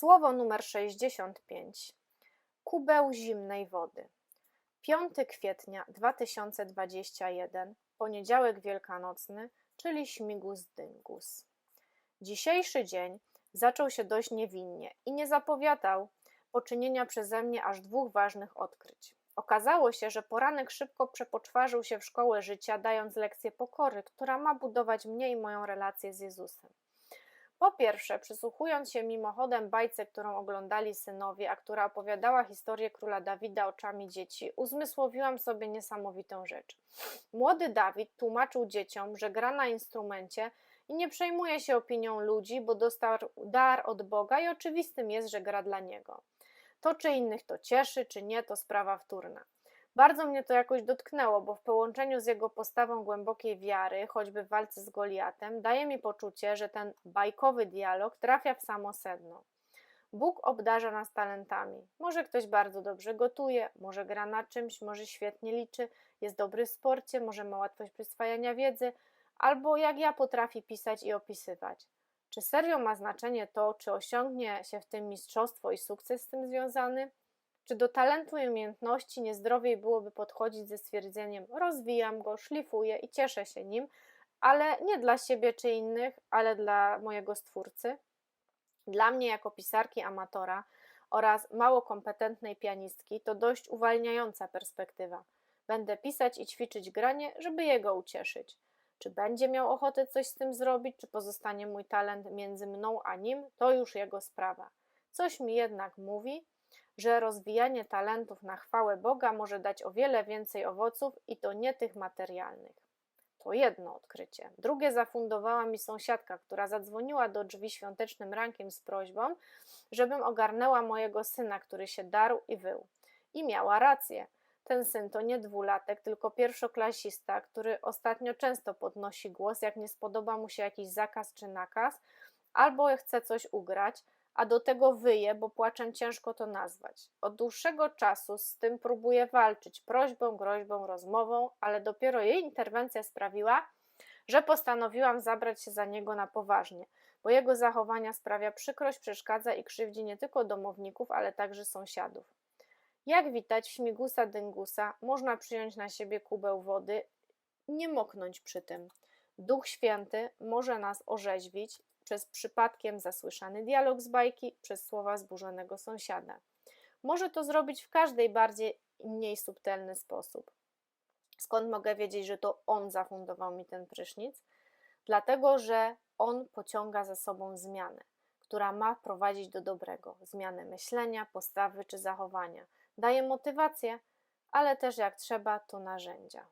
Słowo numer 65. Kubeł zimnej wody. 5 kwietnia 2021, poniedziałek wielkanocny, czyli śmigus dyngus. Dzisiejszy dzień zaczął się dość niewinnie i nie zapowiadał poczynienia przeze mnie aż dwóch ważnych odkryć. Okazało się, że poranek szybko przepoczwarzył się w szkołę życia, dając lekcję pokory, która ma budować mnie i moją relację z Jezusem. Po pierwsze, przysłuchując się mimochodem bajce, którą oglądali synowie, a która opowiadała historię króla Dawida oczami dzieci, uzmysłowiłam sobie niesamowitą rzecz. Młody Dawid tłumaczył dzieciom, że gra na instrumencie i nie przejmuje się opinią ludzi, bo dostał dar od Boga i oczywistym jest, że gra dla niego. To, czy innych to cieszy, czy nie, to sprawa wtórna. Bardzo mnie to jakoś dotknęło, bo w połączeniu z jego postawą głębokiej wiary, choćby w walce z Goliatem, daje mi poczucie, że ten bajkowy dialog trafia w samo sedno. Bóg obdarza nas talentami. Może ktoś bardzo dobrze gotuje, może gra na czymś, może świetnie liczy, jest dobry w sporcie, może ma łatwość przyswajania wiedzy, albo jak ja potrafi pisać i opisywać. Czy serio ma znaczenie to, czy osiągnie się w tym mistrzostwo i sukces z tym związany? Czy do talentu i umiejętności niezdrowiej byłoby podchodzić ze stwierdzeniem: rozwijam go, szlifuję i cieszę się nim, ale nie dla siebie czy innych, ale dla mojego stwórcy? Dla mnie, jako pisarki amatora oraz mało kompetentnej pianistki, to dość uwalniająca perspektywa. Będę pisać i ćwiczyć granie, żeby jego ucieszyć. Czy będzie miał ochotę coś z tym zrobić, czy pozostanie mój talent między mną a nim, to już jego sprawa. Coś mi jednak mówi, że rozwijanie talentów na chwałę Boga może dać o wiele więcej owoców i to nie tych materialnych. To jedno odkrycie. Drugie zafundowała mi sąsiadka, która zadzwoniła do drzwi świątecznym rankiem z prośbą, żebym ogarnęła mojego syna, który się darł i wył. I miała rację. Ten syn to nie dwulatek, tylko pierwszoklasista, który ostatnio często podnosi głos, jak nie spodoba mu się jakiś zakaz czy nakaz, albo chce coś ugrać, a do tego wyje, bo płaczem ciężko to nazwać. Od dłuższego czasu z tym próbuje walczyć prośbą, groźbą, rozmową, ale dopiero jej interwencja sprawiła, że postanowiłam zabrać się za niego na poważnie, bo jego zachowania sprawia przykrość, przeszkadza i krzywdzi nie tylko domowników, ale także sąsiadów. Jak witać śmigusa dyngusa, można przyjąć na siebie kubeł wody, nie moknąć przy tym. Duch Święty może nas orzeźwić przez przypadkiem zasłyszany dialog z bajki, przez słowa zburzonego sąsiada. Może to zrobić w każdej bardziej i mniej subtelny sposób. Skąd mogę wiedzieć, że to on zafundował mi ten prysznic? Dlatego, że on pociąga za sobą zmianę, która ma prowadzić do dobrego zmianę myślenia, postawy czy zachowania. Daje motywację, ale też jak trzeba, to narzędzia.